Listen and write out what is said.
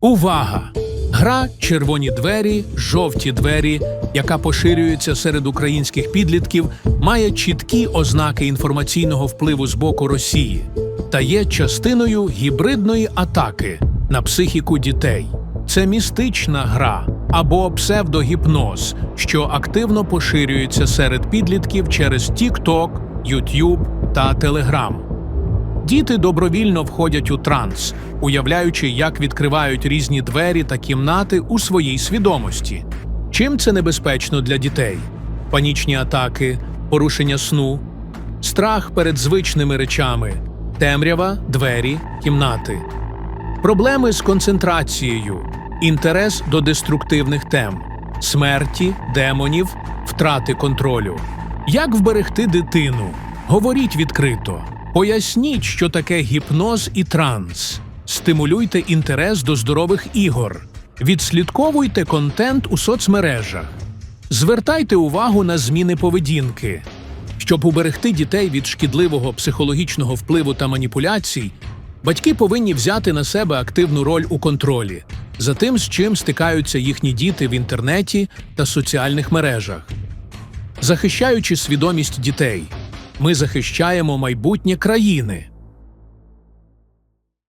Увага! Гра Червоні двері, жовті двері, яка поширюється серед українських підлітків, має чіткі ознаки інформаційного впливу з боку Росії та є частиною гібридної атаки на психіку дітей. Це містична гра або псевдогіпноз, що активно поширюється серед підлітків через TikTok, YouTube та Telegram. Діти добровільно входять у транс, уявляючи, як відкривають різні двері та кімнати у своїй свідомості. Чим це небезпечно для дітей? Панічні атаки, порушення сну, страх перед звичними речами, темрява, двері, кімнати, проблеми з концентрацією, інтерес до деструктивних тем, смерті, демонів, втрати контролю. Як вберегти дитину? Говоріть відкрито. Поясніть, що таке гіпноз і транс. Стимулюйте інтерес до здорових ігор. Відслідковуйте контент у соцмережах. Звертайте увагу на зміни поведінки. Щоб уберегти дітей від шкідливого психологічного впливу та маніпуляцій, батьки повинні взяти на себе активну роль у контролі за тим, з чим стикаються їхні діти в інтернеті та соціальних мережах. Захищаючи свідомість дітей, ми захищаємо майбутнє країни.